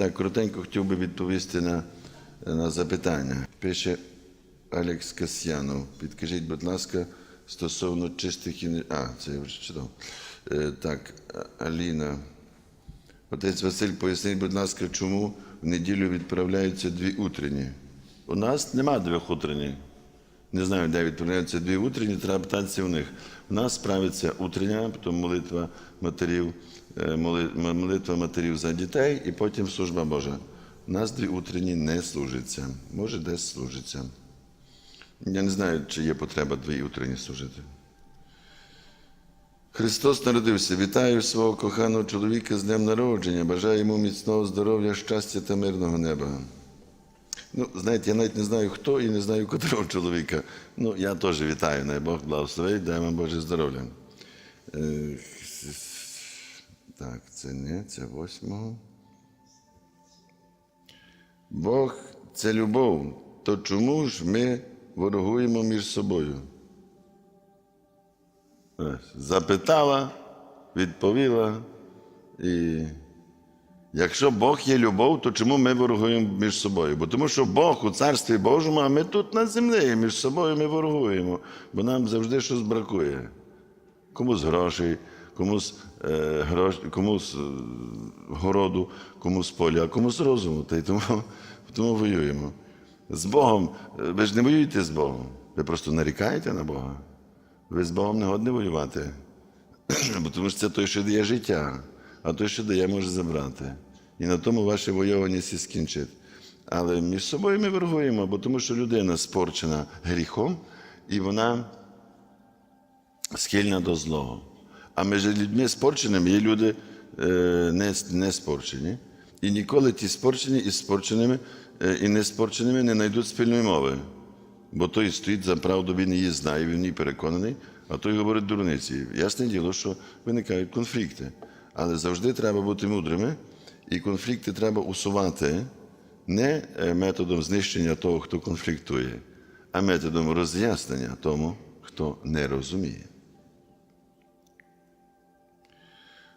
Так, коротенько хотів би відповісти на, на запитання. Пише Алекс Касьянов. Підкажіть, будь ласка, стосовно чистих і. А, це я вже читав. Е, так, Аліна. Отець Василь, поясніть, будь ласка, чому в неділю відправляються дві утренні? У нас нема двох утренніх. Не знаю, де відправляються дві утренні, треба питатися у них. У нас справиться утрення, потім молитва матерів, молитва матерів за дітей і потім служба Божа. Нас дві утренні не служиться. Може, десь служиться. Я не знаю, чи є потреба дві утренні служити. Христос народився. Вітаю свого коханого чоловіка з днем народження. Бажаю йому міцного здоров'я, щастя та мирного неба. Ну, знаєте, я навіть не знаю, хто і не знаю, котрого чоловіка. Ну, я теж вітаю, най Бог благословить, дай вам Боже здоров'я. Так, це не, це восьмого. Бог це любов. То чому ж ми ворогуємо між собою? Запитала, відповіла. І якщо Бог є любов, то чому ми ворогуємо між собою? Бо тому що Бог у Царстві Божому, а ми тут на землі, між собою ми ворогуємо, бо нам завжди щось бракує. Комусь грошей, комусь, е, грош, комусь е, городу, комусь поля, а комусь розуму. Та й тому, тому воюємо. З Богом, е, ви ж не воюєте з Богом, ви просто нарікаєте на Бога. Ви з Богом не годні воювати. Бо тому що це той, що дає життя, а той, що дає, може забрати. І на тому ваше воювання всі скінчить. Але між собою ми ворогуємо, бо тому що людина спорчена гріхом, і вона схильна до злого. А між людьми спорченими є люди е, не, не спорчені. І ніколи ті спорчені із спорченими е, і неспорченими не знайдуть спільної мови. Бо той стоїть за правду, він її знає, він ній переконаний, а той говорить дурниці. Ясне діло, що виникають конфлікти. Але завжди треба бути мудрими, і конфлікти треба усувати не е, методом знищення того, хто конфліктує, а методом роз'яснення тому, хто не розуміє.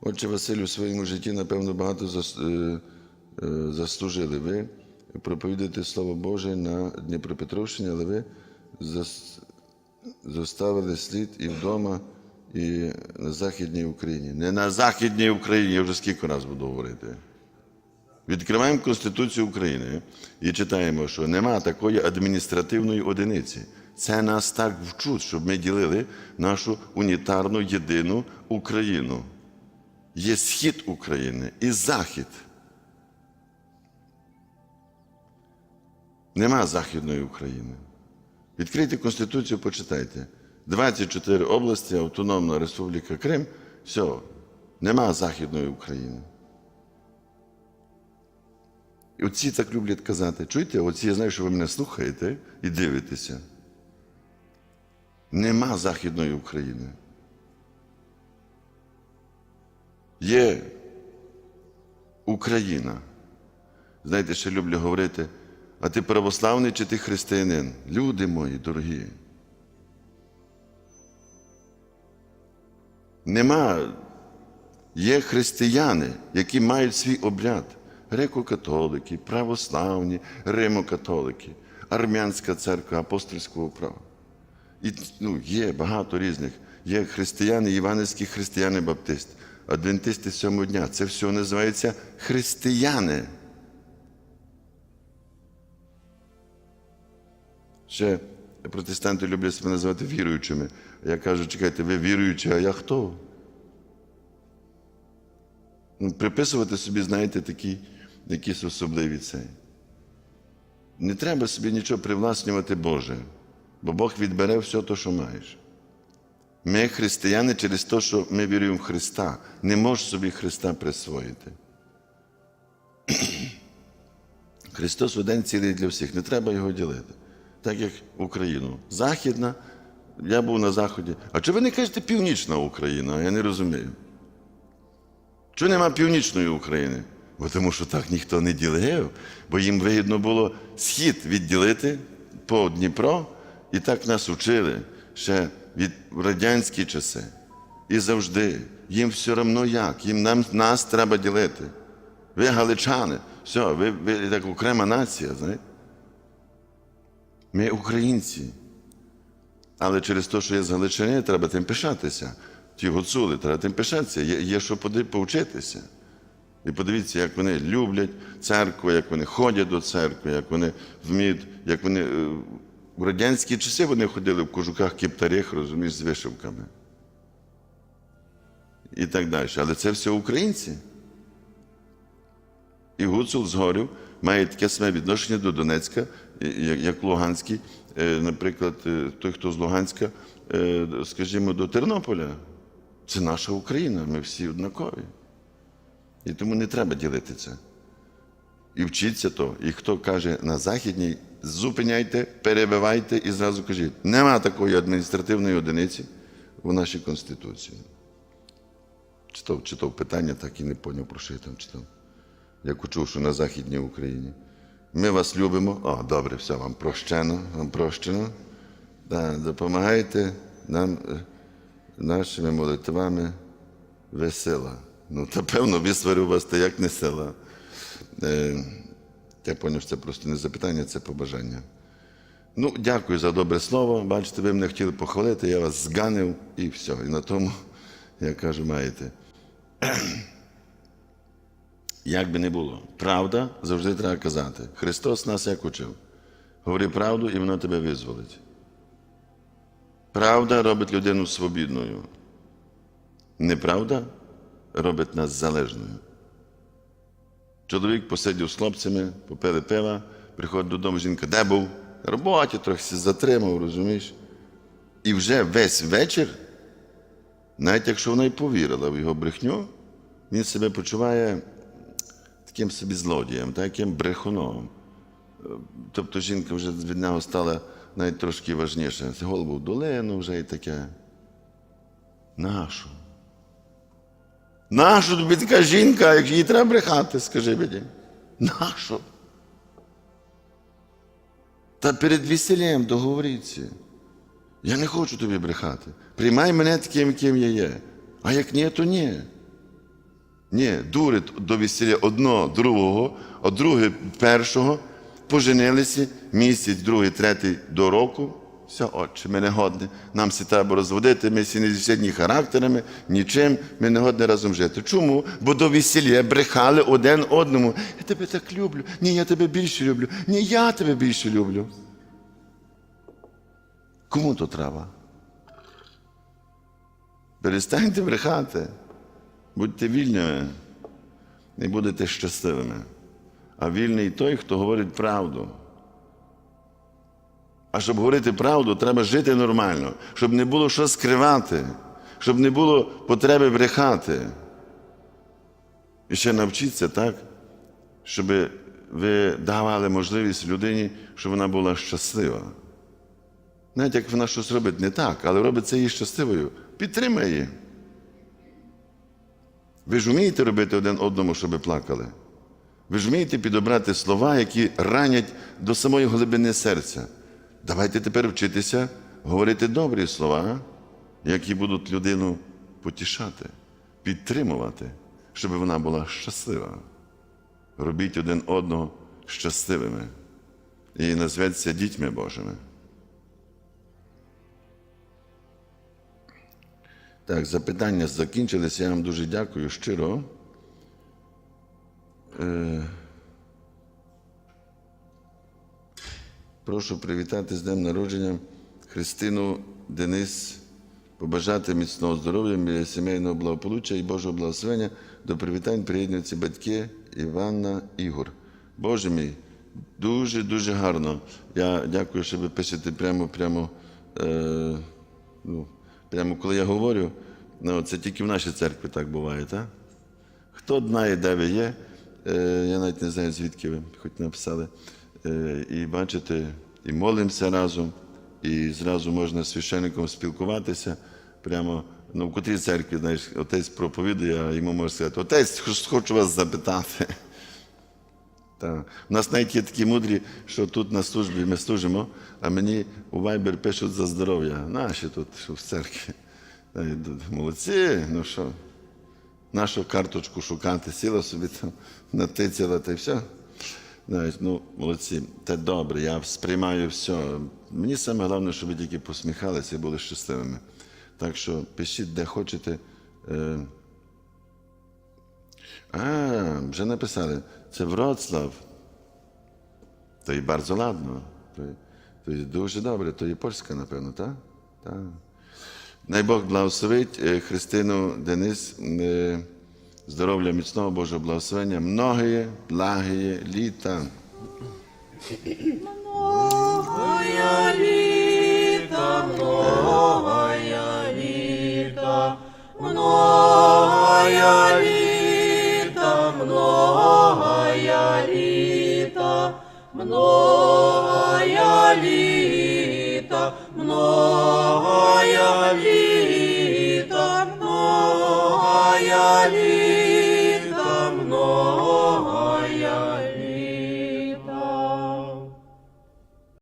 Отче Василь, у своєму житті, напевно, багато е, е, заслужили. Ви проповідаєте Слово Боже на Дніпропетровщині, але ви заставили слід і вдома, і на Західній Україні. Не на Західній Україні, я вже скільки разів буду говорити. Відкриваємо Конституцію України і читаємо, що нема такої адміністративної одиниці. Це нас так вчуть, щоб ми ділили нашу унітарну єдину Україну. Є схід України і захід. Нема Західної України. Відкрийте Конституцію, почитайте. 24 області, Автономна Республіка Крим. Все, нема Західної України. І оці так люблять казати. Чуєте, оці я знаю, що ви мене слухаєте і дивитеся. Нема Західної України. Є Україна. Знаєте, ще люблю говорити, а ти православний чи ти християнин? Люди мої дорогі. Нема. Є християни, які мають свій обряд. Греко-католики, православні, римокатолики, армянська церква апостольського права. І ну, є багато різних. Є християни, іванівські християни баптисти, адвентисти сьомого дня. Це все називається християни. Ще протестанти люблять себе називати віруючими. Я кажу, чекайте, ви віруючі, а я хто? Ну, приписувати собі, знаєте, такі якісь особливі цей. Не треба собі нічого привласнювати Боже, бо Бог відбере все те, що маєш. Ми християни через те, що ми віруємо в Христа, не можеш собі Христа присвоїти. Христос один цілий для всіх, не треба його ділити. Так як Україну. Західна, я був на Заході. А чи ви не кажете північна Україна? Я не розумію. Чому нема північної України? Бо тому що так ніхто не ділив, бо їм вигідно було схід відділити по Дніпро, і так нас учили ще від радянські часи. І завжди. Їм все одно як, їм нам, нас треба ділити. Ви галичани, Все, ви, ви так окрема нація, знаєте? Ми українці. Але через те, що є з Галичини, треба тим пишатися. Ті гуцули, треба тим пишатися. Є, є що повчитися. І подивіться, як вони люблять церкву, як вони ходять до церкви, як вони вміють, як вони е, в радянські часи вони ходили в кожуках кептарях, розумієш, з вишивками. І так далі. Але це все українці. І Гуцул згорів має таке саме відношення до Донецька, як Луганський, е, наприклад, е, той, хто з Луганська, е, скажімо, до Тернополя. Це наша Україна, ми всі однакові. І тому не треба ділити це. І вчіться то. І хто каже на Західній, зупиняйте, перебивайте і зразу кажіть, нема такої адміністративної одиниці в нашій Конституції. Читав, читав питання, так і не поняв, про що я там читав. Я почув, що на Західній Україні. Ми вас любимо. О, добре, все, вам прощено, вам прощено. Да, допомагайте нам е, нашими молитвами весела. Ну, та певно, висварив вас, та як не села. Е, я зрозумів, що це просто не запитання, це побажання. Ну, дякую за добре слово. Бачите, ви мене хотіли похвалити, я вас зганив і все. І на тому, я кажу, маєте. Як би не було, правда завжди треба казати. Христос нас як учив. Говори правду, і воно тебе визволить. Правда робить людину свобідною. Неправда робить нас залежною. Чоловік посидів з хлопцями, попили пива, приходить додому, жінка, де був? На роботі трохи затримав, розумієш? І вже весь вечір, навіть якщо вона й повірила в його брехню, він себе почуває таким собі злодієм, таким брехуном. Тобто жінка вже від нього стала навіть трошки важніше. Голову в долину вже і таке. Нашу. Нашу тобі така жінка, як їй треба брехати, скажи мені. Нашу. Та перед весіллям договоріться. Я не хочу тобі брехати. Приймай мене таким, яким я є. А як ні, то ні. Ні, дурить до весілля одного, другого, а друге першого, поженилися, місяць, другий, третій до року. Все, отче, ми не годні. Нам всі треба розводити, ми всі не зі ні характерами, нічим, ми не годні разом жити. Чому? Бо до весілля брехали один одному. Я тебе так люблю. Ні, я тебе більше люблю. Ні, я тебе більше люблю. Кому то треба? Перестаньте брехати. Будьте вільними і будете щасливими. А вільний той, хто говорить правду. А щоб говорити правду, треба жити нормально, щоб не було що скривати, щоб не було потреби брехати. І ще навчіться так, щоб ви давали можливість людині, щоб вона була щаслива. Навіть як вона щось робить не так, але робить це її щасливою, підтримай її. Ви ж вмієте робити один одному, щоб плакали? Ви ж вмієте підобрати слова, які ранять до самої глибини серця. Давайте тепер вчитися говорити добрі слова, які будуть людину потішати, підтримувати, щоб вона була щаслива. Робіть один одного щасливими і назветься дітьми Божими. Так, запитання закінчилися. Я вам дуже дякую щиро. Прошу привітати з днем народження Христину Денис, побажати міцного здоров'я, сімейного благополуччя і Божого благословення. До привітань приєднуються батьки Іванна Ігор. Боже мій, дуже-дуже гарно. Я дякую, що ви пишете прямо, прямо. Е, ну, Прямо коли я говорю, ну, це тільки в нашій церкві так буває, так? Хто знає, де ви є, е, я навіть не знаю, звідки ви хоч написали. Е, і бачите, і молимося разом, і зразу можна з священником спілкуватися. Прямо ну, в котрій церкві, знаєш, отець проповідує, а йому можна сказати, отець, хочу вас запитати. Так. У нас навіть є такі мудрі, що тут на службі ми служимо, а мені у Viber пишуть за здоров'я. Наші тут, що в церкві. Молодці, ну що. нашу карточку шукати, сіла собі там, натицяла та й все. Знаєш, ну, молодці, те добре, я сприймаю все. Мені саме головне, щоб ви тільки посміхалися і були щасливими. Так що пишіть, де хочете. Е, А, вже написали. Це Вроцлав. To i bardzo ładno. To, to jest дуже добре, то і польська, напевно, так? Так. Най Бог благословить е, Христину Денис. Здоров'я міцного Божого благословення, многие, благие літа. Многая літа, многая літа, многая літа, многая літа, многая літа,